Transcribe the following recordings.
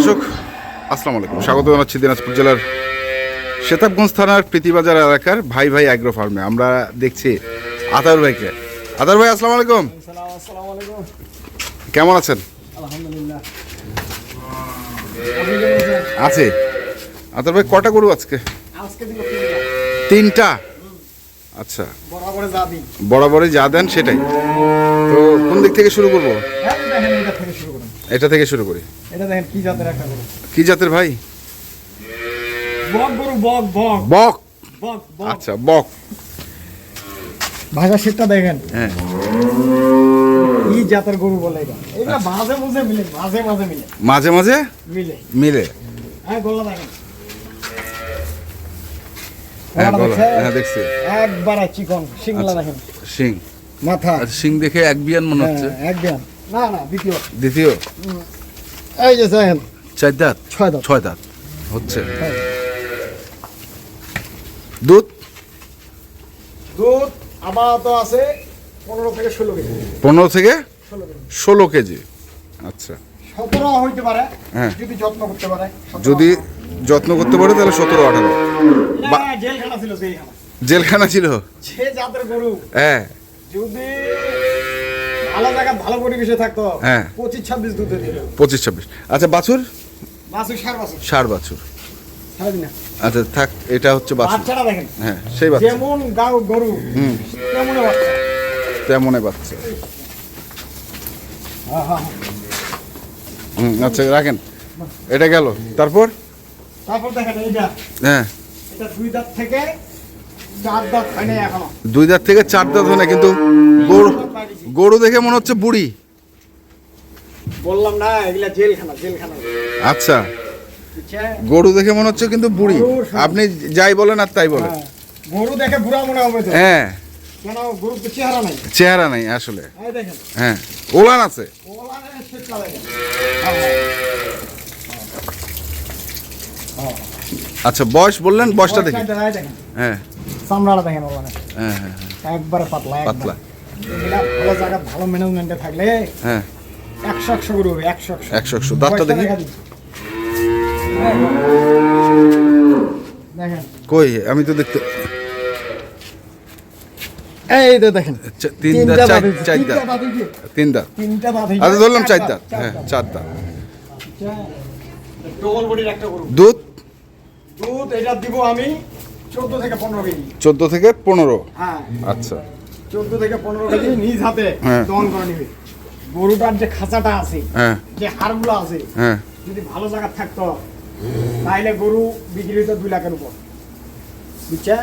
দর্শক, আসসালামু আলাইকুম। স্বাগত জানাচ্ছি দিনাজপুর জেলার শেতাবগঞ্জ থানার প্রীতিবাজার এলাকার ভাই ভাই অ্যাগ্রো ফার্মে আমরা দেখছি আতার ভাইকে। আতার ভাই, আসসালামু আলাইকুম। কেমন আছেন? আছে। আতার ভাই, কটা গরু আজকে? তিনটা। আচ্ছা। বরাবরে যা দেন, সেটাই। তো কোন দিক থেকে শুরু করব? এটা থেকে শুরু করি। এটা দেখেন কি জাতের একটা গরু। কি জাতের ভাই? বক গরু বক বক। বক। বক বক। আচ্ছা বক। ভাষা সেটটা দেখেন। হ্যাঁ। কি জাতের গরু বলে এটা? এটা মাঝে মাঝে মিলে মাঝে মাঝে মিলে। মাঝে মাঝে? মিলে। মিলে। হ্যাঁ গলা দেখেন। হ্যাঁ? হ্যাঁ দেখছি। একবারে চিকন সিংলা দেখেন। সিং। মাথা। আচ্ছা সিং দেখে এক বিয়ান মনে হচ্ছে। এক একদম না না দ্বিতীয়। দ্বিতীয়? এই যে দেখেন। চার দাঁত? ছয় দাঁত। ছয় দাঁত। হচ্ছে। হ্যাঁ। দুধ? দুধ আপাতত আছে পনেরো থেকে ষোলো কেজি। পনেরো থেকে ষোলো কেজি। আচ্ছা। সতেরো হইতে পারে হ্যাঁ। যদি যত্ন করতে পারে যদি যত্ন করতে পারে তাহলে সতেরো আঠারো। জেলখানা ছিল জেলখানা ছিল? যে জাতের গরু। হ্যাঁ। যদি ভালো জায়গা ভালো পরিবেশে থাকতো হ্যাঁ। পঁচিশ ছাব্বিশ দুধে পঁচিশ ছাব্বিশ। আচ্ছা বাছুর? বাছুর সার বাছুর। আচ্ছা থাক এটা হচ্ছে বাছুর। বাচ্চাটা দেখেন। হ্যাঁ সেই বাচ্চা। যেমন গাও গরু হুম। তেমন বাচ্চা। তেমনই বাচ্চা। হুম আচ্ছা রাখেন। এটা গেল। তারপর? তারপর দেখেন এইটা। হ্যাঁ। এটা দুই দাঁত থেকে চার দাঁত হয় এখনও। দুই দাঁত থেকে চার দাঁত হয় না কিন্তু গরু গরু দেখে মনে হচ্ছে বুড়ি। বললাম না এগুলা জেলখানা জেলখানা। আচ্ছা। গরু দেখে মনে হচ্ছে কিন্তু বুড়ি। আপনি যাই বলেন আর তাই বলেন। হ্যাঁ। গরু দেখে বুড়া মনে হবে তো? হ্যাঁ। কেন গরুর তো চেহারা নাই? চেহারা নাই আসলে। এই দেখেন। হ্যাঁ। ওলান আছে। আচ্ছা বয়স বললেন বয়সটা দেখি। দেখেন হ্যাঁ। চামড়াটা দেখেন ওলানের। হ্যাঁ হ্যাঁ হ্যাঁ, একবারে পাতলা। পাতলা। ভালো জায়গা ভালো ম্যানেজমেন্টে থাকলে হ্যাঁ। একশো একশো গরু হবে একশো একশো। একশো একশো। দাঁতটা দেখি। দেখেন। কই? আমি তো দেখতে এই তো দেখেন। তিন তিনটা দাঁত চার দাঁত। তিন দাঁত। আচ্ছা ধরলাম চার দাঁত। হ্যাঁ। চার দাঁত। দুধ? দুধ এটা দিব আমি চোদ্দ থেকে পনেরো কেজি। চোদ্দ থেকে পনেরো? হ্যাঁ। আচ্ছা। চোদ্দ থেকে পনেরো কেজি নিজ হাতে হ্যাঁ। দহন করে নিবে। গরুটার যে খাঁচাটা আছে হ্যাঁ। যে হাড়গুলো আছে হ্যাঁ। যদি ভালো জায়গা থাকতো তাহলে গরু বিক্রি হতো দুই লাখের উপর। বুঝছেন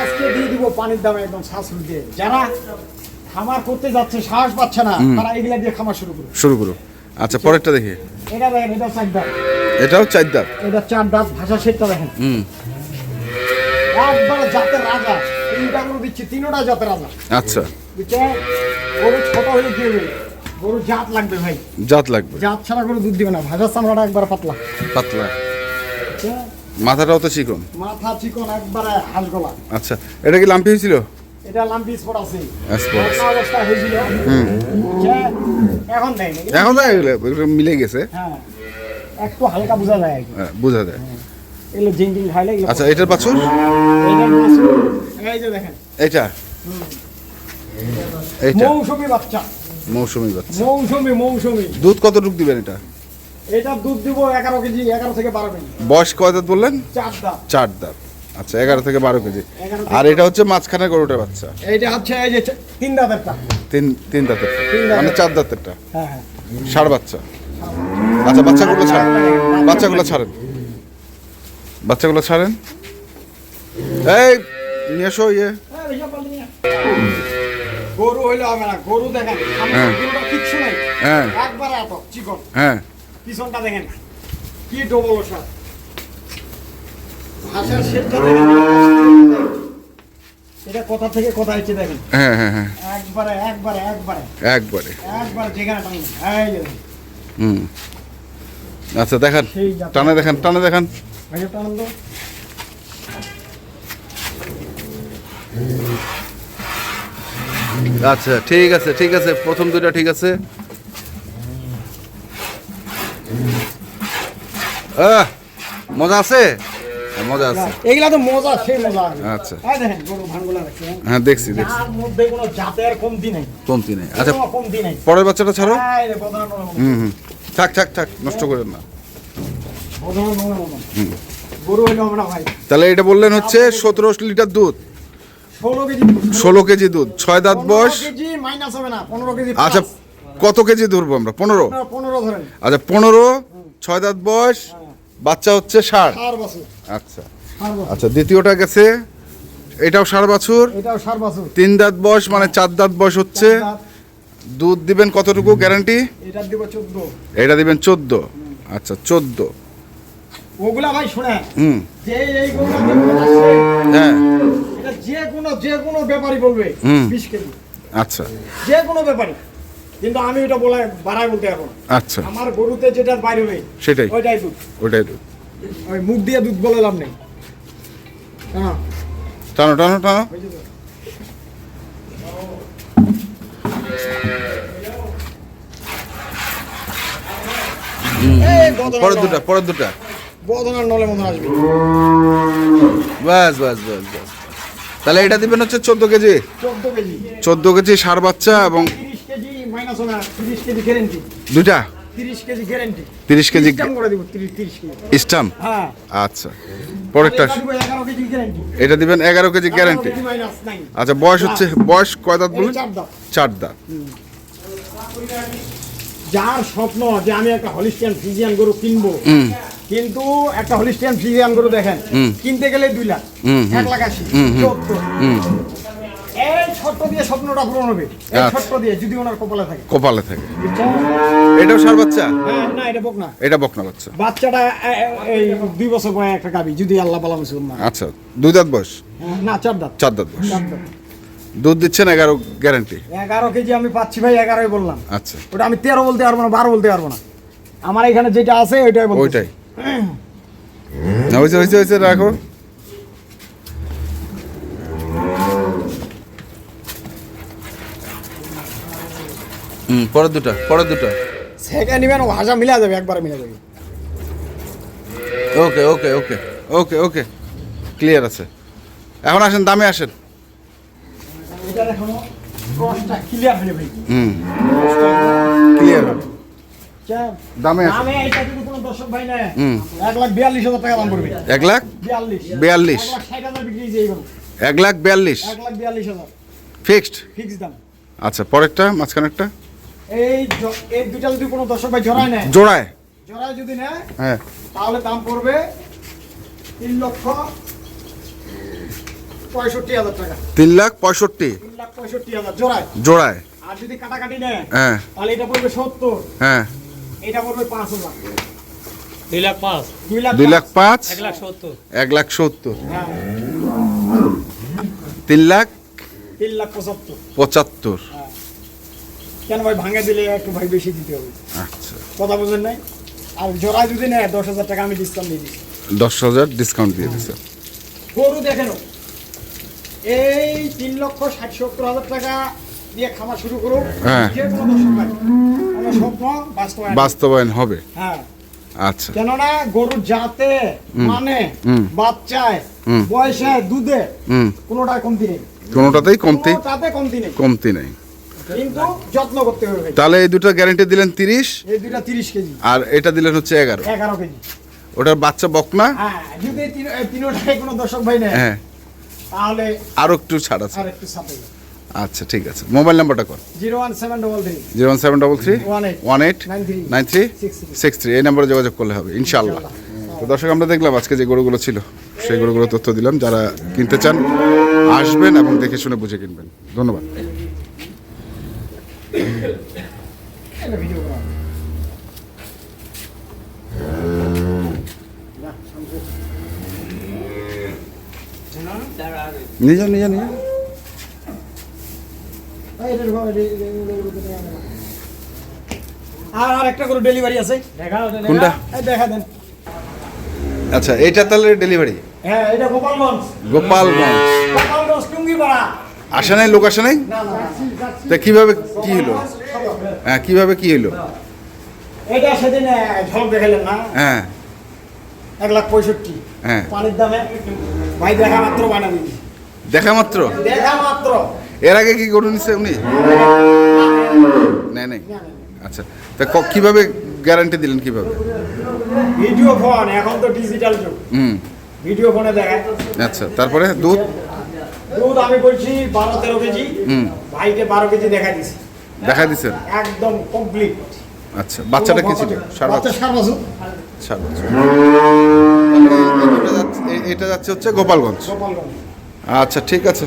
আজকে দিয়ে দিব পানির দাম একদম শাশুড়ি দিয়ে যারা খামার করতে যাচ্ছে সাহস পাচ্ছে না তারা এগুলা দিয়ে খামার শুরু করবে শুরু করো আচ্ছা পরেরটা দেখি। এটা দেখেন এটা চার দাঁত। এটাও চার দাঁত। এটা চার দাঁত ভাষা সেটটা দেখেন। হুম। একবারে জাতের রাজা। তিনটা গরু দিচ্ছি তিনোটা জাতের রাজা আচ্ছা। গরু ছোট হলে হবে গরু জাত লাগবে ভাই। জাত লাগবে। জাত ছাড়া গরু দুধ দিবে না। ভাজার চামড়াটা একবার পাতলা। পাতলা? মাথাটাও তো চিকন। মাথা চিকন একবারে হাঁস গলা আচ্ছা এটা কি লাম্পি হয়েছিল? এটা লাম্পি স্পট আছে। অবস্থা হয়েছিল। এখন দেয় এগুলো মিলে গেছে। হ্যাঁ। একটু হালকা বোঝা যায় হ্যাঁ, বোঝা যায়। এগুলো খাইলে আচ্ছা এটার বাছুর মাসুল, এই যে দেখেন। এটা মৌসুমি বাচ্চা। মৌসুমি বাচ্চা। মৌসুমি মৌসুমি। দুধ কতটুকু দিবেন এটা? এটা দুধ দিব এগারো কেজি এগারো থেকে বারো কেজি। বয়স কয় দাঁত বললেন? চার দাঁত। চার দাঁত। আচ্ছা এগারো থেকে বারো কেজি। আর এটা হচ্ছে মাঝখানে গরুটার বাচ্চা। এইটা হচ্ছে এই যে তিন দাঁতেরটা। তিন তিন দাঁতের। মানে চার দাঁতেরটা। হ্যাঁ হ্যাঁ। ষাড় বাচ্চা। আচ্ছা বাচ্চাগুলো ছাড়েন। বাচ্চাগুলো ছাড়েন। বাচ্চাগুলো ছাড়েন। এই নিয়ে এসো ইয়ে। গরু হইলে হবে না গরু দেখেন হ্যাঁ। কিচ্ছু নাই। হ্যাঁ। একবারে এত চিকন। হ্যাঁ। পিছনটা দেখেন কি ডবল ওষা ভাষার শেপটা দেখেন। এটা কোথা থেকে কোথা হচ্ছে দেখেন। হ্যাঁ হ্যাঁ হ্যাঁ। একবারে একবারে একবারে। একবারে। একবারে যেখানে টানুন এই হুম। আচ্ছা দেখান। টানে দেখান টানে দেখান। তো। আচ্ছা ঠিক আছে ঠিক আছে প্রথম দুইটা ঠিক আছে। মজা আছে? হ্যাঁ, মজা আছে। তো মজা সেই মজা আচ্ছা। দেখেন গরু ভাঙগুলা রাখছে হ্যাঁ? হ্যাঁ দেখছি দেখছি। যার মধ্যে কোনো জাতের কমতি নেই। কমতি নেই। আচ্ছা কমতি নেই। পরের বাচ্চাটা ছাড়ো। মতন। হুম হুম। থাক থাক থাক নষ্ট করেন না। বদনা গরু হইল আমরা ভাই। তাহলে এটা বললেন হচ্ছে সতেরো লিটার দুধ। ষোলো কেজি দুধ। ছয় দাঁত বয়স? আচ্ছা কত কেজি ধরবো আমরা? পনেরো? আচ্ছা পনেরো ছয় দাঁত বয়স বাচ্চা হচ্ছে ষাট আচ্ছা। আচ্ছা দ্বিতীয়টা গেছে এটাও সার বছর। তিন দাঁত বয়স মানে চার দাঁত বয়স হচ্ছে। দুধ দিবেন কতটুকু গ্যারান্টি? এটা দিবেন চোদ্দ। আচ্ছা চোদ্দ। ওগুলা ভাই শুনে হুম। হ্যাঁ। যে কোনো যে কোনো ব্যাপারই বলবে। বিশ কেজি। আচ্ছা। যে কোনো ব্যাপারই। কিন্তু আমি ওটা বলে বলতে পারব আচ্ছা। আমার গরুতে যেটা বাইরে হবে সেটাই। ওইটাই দুধ। ওটাই দুধ। ওই মুখ দিয়ে দুধ বলে লাভ নেই। হ্যাঁ। টানো টানো টানো। পরের দুটা পরের দুটা। বদনার নলে মতন আসবে। বাস বাস বাস বাস। তাহলে এটা দিবেন হচ্ছে চোদ্দ কেজি। চোদ্দ কেজি। সার বাচ্চা এবং তিরিশ কেজি মাইনাস হবে না তিরিশ কেজি গ্যারেন্টি দুইটা? তিরিশ কেজি গ্যারেন্টি তিরিশ কেজি করে দিব তিরিশ তিরিশ কেজি। স্টাম হ্যাঁ। আচ্ছা। পরেরটা। এটা দিব এগারো কেজি গ্যারেন্টি এটা দিবেন এগারো কেজি গ্যারান্টি মাইনাস নাই আচ্ছা বয়স হচ্ছে বয়স কয় দাঁত বলুন? চার দাঁত। যার স্বপ্ন যে আমি একটা হলিস্টিয়ান ফ্রিজিয়ান গরু কিনবো কিন্তু একটা হলিস্টিয়ান ফ্রিজিয়ান গরু দেখেন। কিনতে গেলে দুই লাখ। এক লাখ আশি। সত্তর এই দিয়ে স্বপ্নটা পূরণ হবে। এই। দিয়ে যদি ওনার কপালে থাকে। কপালে থাকে। এটাও সার বাচ্চা? হ্যাঁ, না এটা বক এটা বকনা বাচ্চা। বাচ্চাটা এ- এ- এই দুই বছর বয়স একটা গাবি যদি আল্লাহ পালা মুসলিম না আচ্ছা দুই দাঁত বয়স? হ্যাঁ, না চার দাঁত। চার দাঁত বয়স। দুধ দিচ্ছেন এগারো গ্যারান্টি এগারো কেজি আমি পাচ্ছি ভাই এগারোই বললাম। আচ্ছা। ওটা আমি তেরো বলতে পারব না বারো বলতে পারব না। আমার এখানে যেটা আছে ওইটাই ওইটাই। হয়েছে হয়েছে হয়েছে রাখো। হুম পরের দুটা পরের দুটা। সেখানে নিবেন ভাষা মিলা যাবে একবারে মিলা যাবে। ওকে ওকে ওকে ওকে ওকে ক্লিয়ার আছে। এখন আসেন দামে আসেন। হুম ক্লিয়ার দামে আছে। এক লাখ বিয়াল্লিশ হাজার টাকা দাম পড়বে এক লাখ বিয়াল্লিশ। এক লাখ বিয়াল্লিশ। ফিক্সড? দাম। আচ্ছা পরেরটা মাঝখানেরটা এই এই দুইটা যদি কোনো দর্শক ভাই জড়ায় নেয়। জোড়ায়? জড়ায় যদি নেয় হ্যাঁ। তাহলে দাম পড়বে তিন লক্ষ পঁয়ষট্টি হাজার টাকা। তিন লাখ পঁয়ষট্টি। তিন লাখ পঁয়ষট্টি হাজার। জোড়ায়। জোড়ায়। আর যদি কাটাকাটি নেয় হ্যাঁ। তাহলে এটা পড়বে সত্তর। হ্যাঁ। এটা পড়বে পাঁচ হাজার। দুই লাখ পাঁচ। দুই লাখ দুই লাখ পাঁচ। এক লাখ সত্তর। এক লাখ সত্তর। হ্যাঁ। তিন লাখ? তিন লাখ পঁচাত্তর। পঁচাত্তর। কেন ভাই ভাঙে দিলে একটু ভাই বেশি দিতে হবে। আচ্ছা। কথা বুঝেন নাই? আর জোড়া যদি নেয় দশ হাজার টাকা আমি ডিসকাউন্ট দিয়ে দিচ্ছি। দশ হাজার ডিসকাউন্ট দিয়ে দিচ্ছে গরু দেখেন এই তিন লক্ষ ষাট সত্তর হাজার টাকা দিয়ে খামার শুরু করুন। হ্যাঁ। যে কোনো আমার স্বপ্ন বাস্তবায়ন। বাস্তবায়ন হবে। হ্যাঁ। আচ্ছা। কেননা গরুর জাতে মানে বাচ্চায়। বয়সে দুধে হুম। কোনোটাই কমতি নেই। কোনোটাতেই কমতি কমতি নেই। কমতি নেই। কিন্তু যত্ন করতে হবে। তাহলে এই দুটো গ্যারান্টি দিলেন তিরিশ? এই কেজি। আর এটা দিলেন হচ্ছে এগারো। কেজি। ওটার বাচ্চা বকনা? হ্যাঁ যদি তিন- এই কোনো দর্শক ভাই নেয় হ্যাঁ। তাহলে আরও একটু ছাড় আছে। আর একটু সাথে আচ্ছা ঠিক আছে। মোবাইল নাম্বারটা কর। Zero one seven double three. Zero one seven double three. One eight. Nine three six three এই নাম্বারে যোগাযোগ করলে হবে ইনশাল্লাহ তো দর্শক আমরা দেখলাম আজকে যে গরুগুলো ছিল সেই গরুগুলো তথ্য দিলাম। যারা কিনতে চান আসবেন এবং দেখে শুনে বুঝে কিনবেন। ধন্যবাদ। ভিডিও করা হবে। নিয়ে যান নিয়ে যান, নিয়ে যান। এই, এটা ঢোকাও, এটা- এটা- এটা- এটা- এটা- এটা- আর আর একটা করে ডেলিভারি আছে। কোনটা? দেখা দেন। আচ্ছা এটা তাহলে ডেলিভারি হ্যাঁ এটা গোপালগঞ্জ। গোপালগঞ্জ। গোপালগঞ্জ টুঙ্গিপাড়া। আসে নাই লোক আসে নাই। তা কীভাবে কি হলো? হ্যাঁ কীভাবে কি হলো? এটা সেদিন ঝলক দেখালেন না? হ্যাঁ। এক লাখ পঁয়ষট্টি। হ্যাঁ। পানির দামে। ভাই দেখা মাত্র বানা দিবি দেখা মাত্র? দেখা মাত্র। এর আগে কি গরু নিছে উনি? নেই নেই? আচ্ছা। তা ক- কীভাবে গ্যারান্টি দিলেন কীভাবে? ভিডিও ফোন এখন তো ডিজিটাল যুগ। হুম। ভিডিও ফোনে দেখায়। আচ্ছা তারপরে দুধ? দুধ আমি বলছি বারো তেরো কেজি। হুম। ভাইকে বারো কেজি দেখা দিছি। দেখা দিছেন? একদম কমপ্লিট আচ্ছা বাচ্চাটা কি ছিল? সার বাচ্চা? সার বছর। সার যাচ্ছে- এটা যাচ্ছে হচ্ছে গোপালগঞ্জ। গোপালগঞ্জ। আচ্ছা ঠিক আছে।